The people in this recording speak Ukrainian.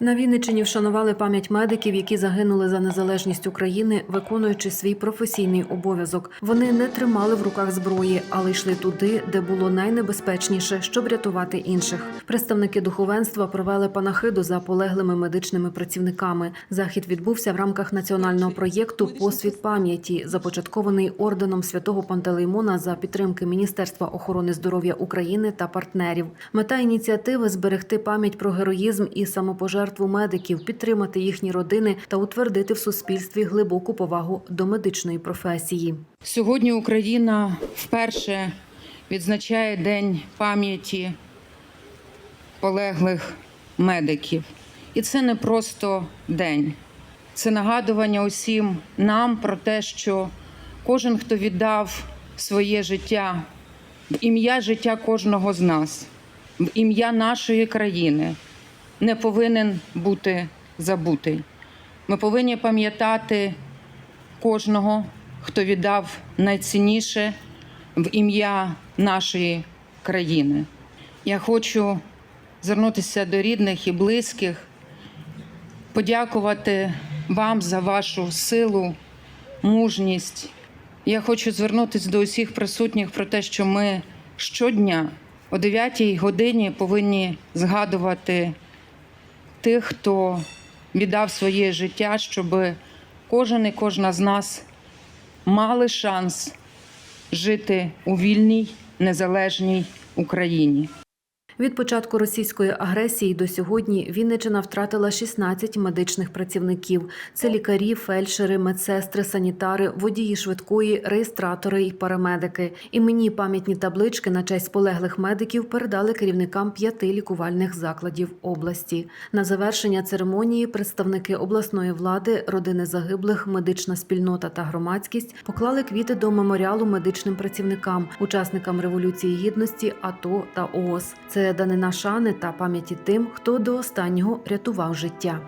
На Вінниччині вшанували пам'ять медиків, які загинули за незалежність України, виконуючи свій професійний обов'язок. Вони не тримали в руках зброї, але йшли туди, де було найнебезпечніше, щоб рятувати інших. Представники духовенства провели панахиду за полеглими медичними працівниками. Захід відбувся в рамках національного проєкту Посвіт пам'яті, започаткований орденом святого Пантелеймона за підтримки Міністерства охорони здоров'я України та партнерів. Мета ініціативи зберегти пам'ять про героїзм і самопожертву медиків, підтримати їхні родини та утвердити в суспільстві глибоку повагу до медичної професії. Сьогодні Україна вперше відзначає День пам'яті полеглих медиків. І це не просто день, це нагадування усім нам про те, що кожен, хто віддав своє життя ім'я життя кожного з нас, в ім'я нашої країни, не повинен бути забутий. Ми повинні пам'ятати кожного, хто віддав найцінніше в ім'я нашої країни. Я хочу звернутися до рідних і близьких, подякувати вам за вашу силу, мужність. Я хочу звернутися до усіх присутніх про те, що ми щодня о 9 годині повинні згадувати тих, хто віддав своє життя, щоб кожен і кожна з нас мали шанс жити у вільній незалежній Україні. Від початку російської агресії до сьогодні Вінниччина втратила 16 медичних працівників. Це лікарі, фельдшери, медсестри, санітари, водії швидкої, реєстратори і парамедики. Імені пам'ятні таблички на честь полеглих медиків передали керівникам п'яти лікувальних закладів області. На завершення церемонії представники обласної влади, родини загиблих, медична спільнота та громадськість поклали квіти до меморіалу медичним працівникам, учасникам революції гідності, АТО та ООС. Це данина шани та пам'яті тим, хто до останнього рятував життя.